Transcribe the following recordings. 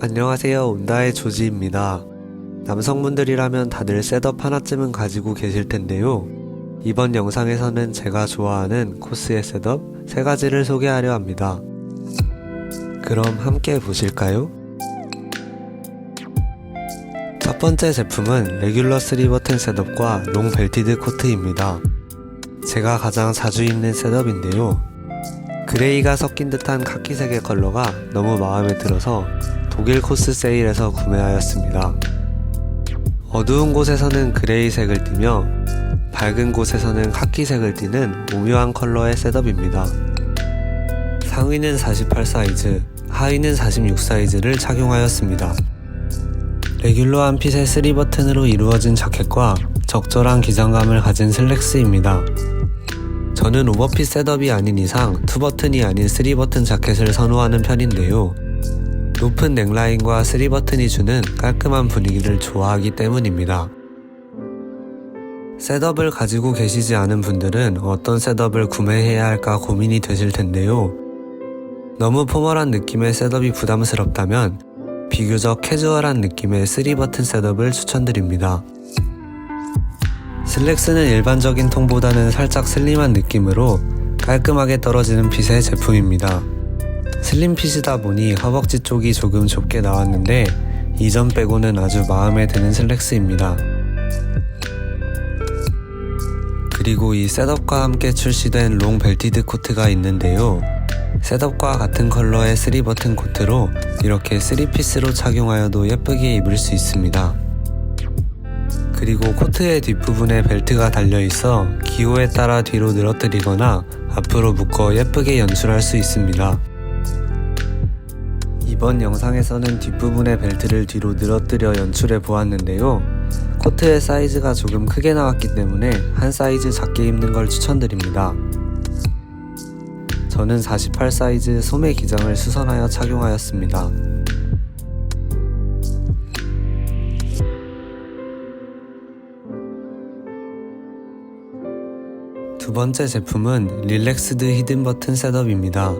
안녕하세요. 온다의 조지입니다. 남성분들이라면 다들 셋업 하나쯤은 가지고 계실 텐데요. 이번 영상에서는 제가 좋아하는 코스의 셋업 세 가지를 소개하려 합니다. 그럼 함께 보실까요? 첫 번째 제품은 레귤러 3버튼 셋업과 롱 벨티드 코트입니다. 제가 가장 자주 입는 셋업인데요. 그레이가 섞인 듯한 카키색의 컬러가 너무 마음에 들어서 독일 코스 세일에서 구매하였습니다. 어두운 곳에서는 그레이색을 띠며 밝은 곳에서는 카키색을 띠는 오묘한 컬러의 셋업입니다. 상의는 48 사이즈, 하의는 46 사이즈를 착용하였습니다. 레귤러한 핏의 3버튼으로 이루어진 자켓과 적절한 기장감을 가진 슬랙스입니다. 저는 오버핏 셋업이 아닌 이상 2버튼이 아닌 3버튼 자켓을 선호하는 편인데요. 높은 넥라인과 3버튼이 주는 깔끔한 분위기를 좋아하기 때문입니다. 셋업을 가지고 계시지 않은 분들은 어떤 셋업을 구매해야 할까 고민이 되실 텐데요. 너무 포멀한 느낌의 셋업이 부담스럽다면 비교적 캐주얼한 느낌의 3버튼 셋업을 추천드립니다. 슬랙스는 일반적인 통보다는 살짝 슬림한 느낌으로 깔끔하게 떨어지는 핏의 제품입니다. 슬림 핏이다 보니 허벅지 쪽이 조금 좁게 나왔는데 이전 빼고는 아주 마음에 드는 슬랙스입니다. 그리고 이 셋업과 함께 출시된 롱 벨티드 코트가 있는데요. 셋업과 같은 컬러의 3버튼 코트로 이렇게 3피스로 착용하여도 예쁘게 입을 수 있습니다. 그리고 코트의 뒷부분에 벨트가 달려 있어 기호에 따라 뒤로 늘어뜨리거나 앞으로 묶어 예쁘게 연출할 수 있습니다. 이번 영상에서는 뒷부분의 벨트를 뒤로 늘어뜨려 연출해 보았는데요. 코트의 사이즈가 조금 크게 나왔기 때문에 한 사이즈 작게 입는 걸 추천드립니다. 저는 48 사이즈 소매 기장을 수선하여 착용하였습니다. 두 번째 제품은 릴렉스드 히든 버튼 셋업입니다.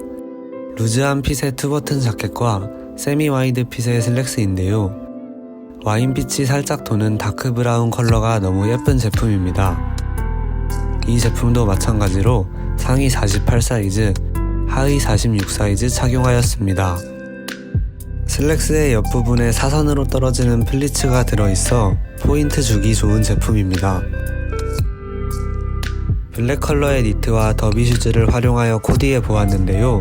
루즈한 핏의 투버튼 자켓과 세미 와이드 핏의 슬랙스인데요. 와인빛이 살짝 도는 다크 브라운 컬러가 너무 예쁜 제품입니다. 이 제품도 마찬가지로 상의 48 사이즈, 하의 46 사이즈 착용하였습니다. 슬랙스의 옆부분에 사선으로 떨어지는 플리츠가 들어있어 포인트 주기 좋은 제품입니다. 블랙 컬러의 니트와 더비 슈즈를 활용하여 코디해 보았는데요.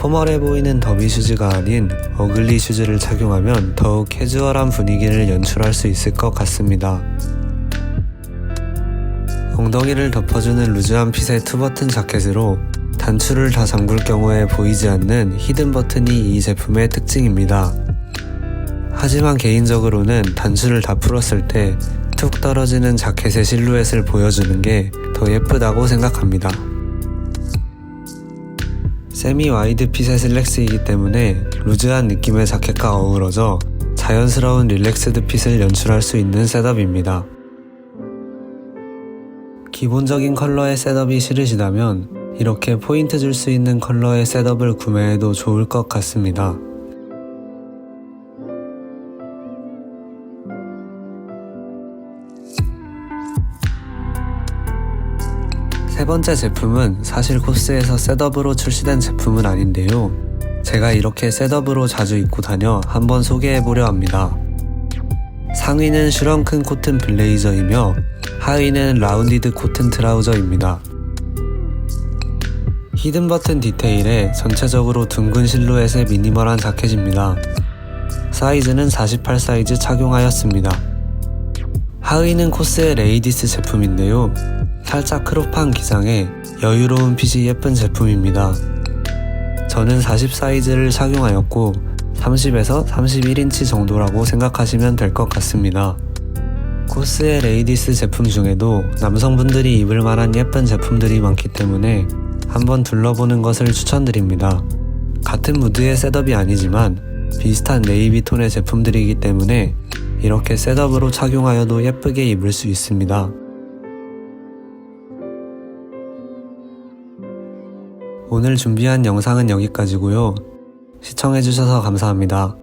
포멀해 보이는 더비 슈즈가 아닌 어글리 슈즈를 착용하면 더욱 캐주얼한 분위기를 연출할 수 있을 것 같습니다. 엉덩이를 덮어주는 루즈한 핏의 투버튼 자켓으로 단추를 다 잠글 경우에 보이지 않는 히든 버튼이 이 제품의 특징입니다. 하지만 개인적으로는 단추를 다 풀었을 때 툭 떨어지는 자켓의 실루엣을 보여주는 게 더 예쁘다고 생각합니다. 세미 와이드 핏의 슬랙스이기 때문에 루즈한 느낌의 자켓과 어우러져 자연스러운 릴렉스드 핏을 연출할 수 있는 셋업입니다. 기본적인 컬러의 셋업이 싫으시다면 이렇게 포인트 줄 수 있는 컬러의 셋업을 구매해도 좋을 것 같습니다. 세 번째 제품은 사실 코스에서 셋업으로 출시된 제품은 아닌데요. 제가 이렇게 셋업으로 자주 입고 다녀 한번 소개해보려 합니다. 상의는 슈렁큰 코튼 블레이저이며 하의는 라운디드 코튼 트라우저입니다. 히든 버튼 디테일에 전체적으로 둥근 실루엣의 미니멀한 자켓입니다. 사이즈는 48 사이즈 착용하였습니다. 하의는 코스의 레이디스 제품인데요. 살짝 크롭한 기장에 여유로운 핏이 예쁜 제품입니다. 저는 40 사이즈를 착용하였고 30에서 31인치 정도라고 생각하시면 될 것 같습니다. 코스의 레이디스 제품 중에도 남성분들이 입을 만한 예쁜 제품들이 많기 때문에 한번 둘러보는 것을 추천드립니다. 같은 무드의 셋업이 아니지만 비슷한 네이비 톤의 제품들이기 때문에 이렇게 셋업으로 착용하여도 예쁘게 입을 수 있습니다. 오늘 준비한 영상은 여기까지고요. 시청해주셔서 감사합니다.